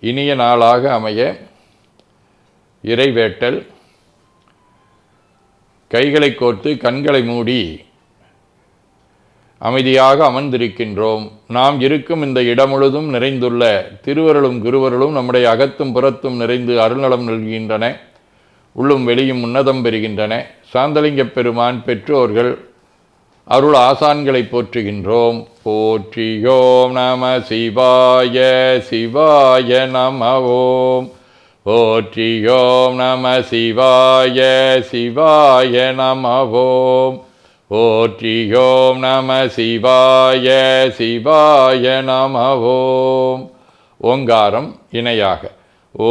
இனிய நாளாக அமைய இறைவேட்டல். கைகளை கோர்த்து கண்களை மூடி அமைதியாக அமர்ந்திருக்கின்றோம். நாம் இருக்கும் இந்த இடம் முழுதும் நிறைந்துள்ள திருவருளும் குருவருளும் நம்முடைய அகத்தும் புறத்தும் நிறைந்து அருள்நலம் நல்கின்றன. உள்ளும் வெளியும் உன்னதம் பெறுகின்றன. சாந்தலிங்கப் பெருமான் பெற்றோர்கள் அருள் ஆசான்களை போற்றுகின்றோம். போற்றியோம் நம சிவாய சிவாய நம ஓம் போற்றியோம் நம சிவாய சிவாய நம ஓம் போற்றியோம் நம சிவாய சிவாய நம ஓம் ஓங்காரம் இணையாக. ஓ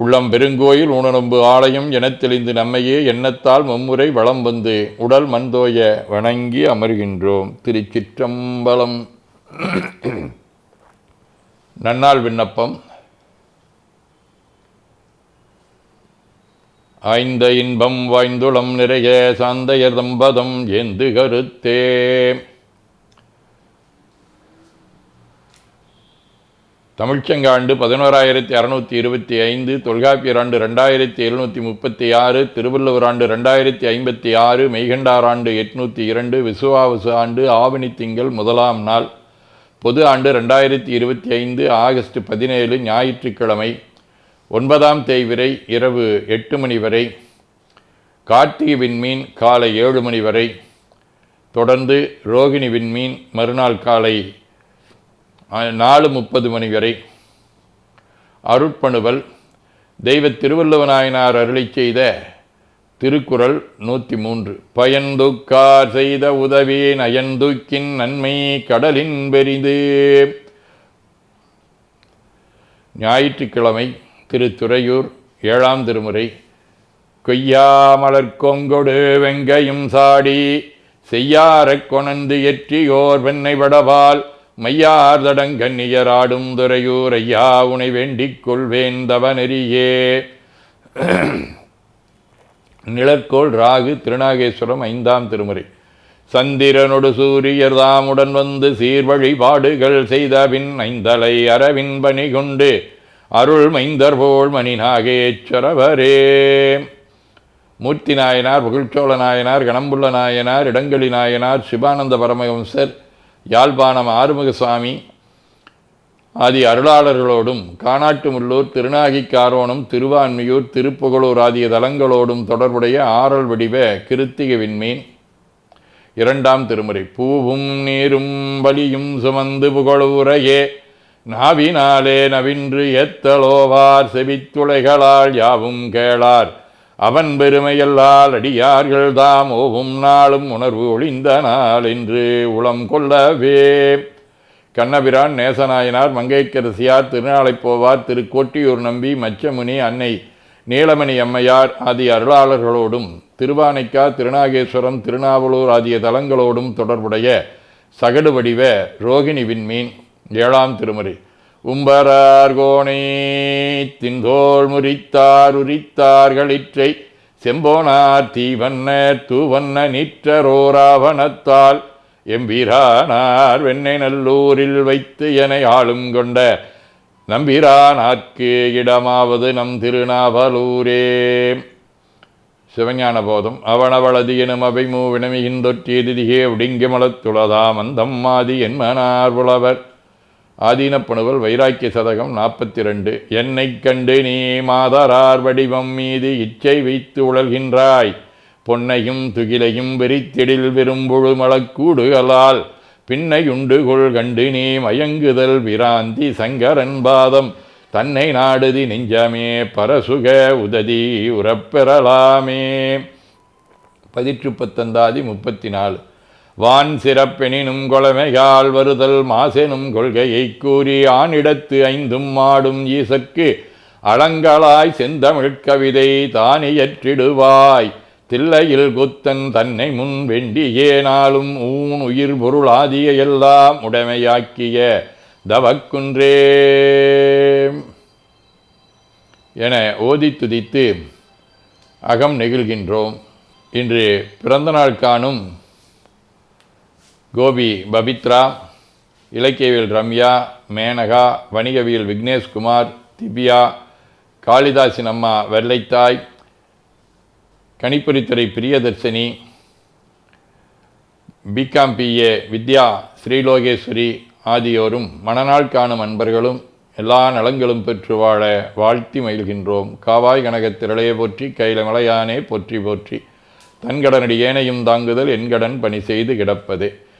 உள்ளம் பெருங்கோயில் ஊனநொம்பு ஆலயம் என தெளிந்து நம்மையே எண்ணத்தால் மும்முறை வளம் வந்து உடல் மண்தோய வணங்கி அமர்கின்றோம். திருச்சிற்றம்பலம். நன்னாள் விண்ணப்பம். ஆய்ந்த இன்பம் வாய்ந்துளம் நிறைய சாந்தையர் தம்பதம் ஏந்து கருத்தே. தமிழ்ச்சங்காண்டு பதினோராயிரத்தி அறநூற்றி இருபத்தி ஐந்து தொல்காப்பியர் ஆண்டு ரெண்டாயிரத்தி எழுநூற்றி முப்பத்தி ஆறு திருவள்ளுவர் ஆண்டு ரெண்டாயிரத்தி ஐம்பத்தி ஆறு மெய்கண்டார் ஆண்டு எட்நூற்றி இரண்டு விசுவாவசு ஆண்டு ஆவணி திங்கள் முதலாம் நாள். பொது ஆண்டு ரெண்டாயிரத்தி இருபத்தி ஐந்து ஆகஸ்ட் பதினேழு ஞாயிற்றுக்கிழமை. ஒன்பதாம் தேய்விரை இரவு எட்டு மணி வரை. கார்த்திகை விண்மீன் காலை ஏழு மணி வரை. தொடர்ந்து ரோகிணி விண்மீன் மறுநாள் காலை நாலு முப்பது மணி வரை அருட்பணுவல் தெய்வ திருவள்ளுவநாயனார் அருளை செய்த திருக்குறள் நூற்றி மூன்று பயந்துக்கார் செய்த உதவி நயந்துக்கின் நன்மை கடலின் பெரிது ஞாயிற்றுக்கிழமை திருத்துறையூர் ஏழாம் திருமுறை. கொய்யாமலர் கொங்கொடு வெங்கையும் சாடி செய்யாரக் கொணந்து எற்றியோர் வெண்ணை வடவால் மையார்தடங்கண்ணியராடும் துறையூர் ஐயா உனை வேண்டிக் கொள்வேன் தவநெறியே. நிழற்கோள் ராகு திருநாகேஸ்வரம் ஐந்தாம் திருமுறை. சந்திரனொடு சூரியர் தாமுடன் வந்து சீர்வழிபாடுகள் செய்த பின் ஐந்தலை அரவின் பணி கொண்டு அருள் மைந்தர் போல் மணி நாகேஸ்வரவரே. மூர்த்தி நாயனார் புகழ்ச்சோழ நாயனார் கணம்புள்ள நாயனார் இடங்களி நாயனார் சிவானந்த பரமஹம்சர் யாழ்ப்பாணம் ஆறுமுகசாமி ஆதி அருளாளர்களோடும் காணாட்டுமுள்ளூர் திருநாகிக்காரோணம் திருவான்மியூர் திருப்புகழூர் ஆகிய தலங்களோடும் தொடர்புடைய ஆறல் வடிவ கிருத்திக விண்மீன். இரண்டாம் திருமுறை பூவும் நீரும் வலியும் சுமந்து புகழூரையே நாவினாலே நவின்று எத்தலோவார் செவித்துளைகளால் யாவும் கேளார். அவன் பெருமையல்லால் அடியார்கள் தாம் ஓவும் நாளும் உணர்வு ஒளிந்த நாள் என்று உளம் கொள்ளவே. கண்ணபிரான் நேசநாயனார் மங்கைக்கரசியார் திருநாளை போவார் திருக்கோட்டியூர் நம்பி மச்சமுனி அன்னை நீலமணி அம்மையார் ஆகிய அருளாளர்களோடும் திருவானைக்கா திருநாகேஸ்வரம் திருநாவலூர் ஆகிய தலங்களோடும் தொடர்புடைய சகடு வடிவ ரோகிணி விண்மீன் ஏழாம் திருமுறை. உம்பரார் கோணை தின்தோள் முறித்தார் உரித்தார்களிற்றை செம்போனார் தீவண்ண தூவன்ன நிற்றரோராவணத்தால் எம்பிரானார் வெண்ணை நல்லூரில் வைத்து என ஆளும் கொண்ட நம்பிரானார்க்கு இடமாவது நம் திருநாவலூரே. சிவஞான போதும் அவனவளது எனும் அவை மூவினமிகின்றொற்றியதிகே ஒடுங்கிமலத்துளதாம் அந்தம் மாதி என்மனார் புலவர். ஆதீனப்பணுவல் வைராக்கிய சதகம் நாற்பத்தி ரெண்டு என்னைக் கண்டு நீ மாதரார் வடிவம் மீது இச்சை வைத்து உழல்கின்றாய். பொன்னையும் துகிலையும் வெறித்திடில் விரும்புழு மலக்கூடுகளால் பின்னையுண்டு கொள் கண்டு நீ மயங்குதல் பிராந்தி சங்கரன் பாதம். தன்னை நாடுதி நெஞ்சமே பரசுக உததி உறப்பெறலாமே பதிற்று பத்தந்தாதி முப்பத்தி நாலு வான் சிறப்பெனினும் கொலமையால் வருதல் மாசெனும் கொள்கையைக் கூறி ஆணிடத்து ஐந்தும் மாடும் ஈசற்கு அலங்களாய் செந்தமிழ்க் கவிதை தானியற்றிடுவாய். தில்லையில் குத்தன் தன்னை முன் வெண்டியே நாளும் ஊன் உயிர் பொருளாதிய எல்லாம் உடைமையாக்கிய தவக்குன்றே. என ஓதி துதித்து அகம் நெகிழ்கின்றோம். இன்று பிறந்தநாள் காணும் கோபி பபித்ரா இலக்கியவியல் ரம்யா மேனகா வணிகவியல் விக்னேஷ்குமார் திவ்யா காளிதாசின் அம்மா Vellaithai கணிப்பொறித்துறை Priyadharshini B Com BA Vidya Srilokeswari ஆகியோரும் மணநாள் காணும் அன்பர்களும் எல்லா நலங்களும் பெற்று வாழ வாழ்த்தி மகிழ்கின்றோம். காவாய் கனகத்திரளையே போற்றி கைல மலையானே போற்றி போற்றி தன்கடனடி ஏனையும் தாங்குதல் என்கடன் பணி செய்து கிடப்பது.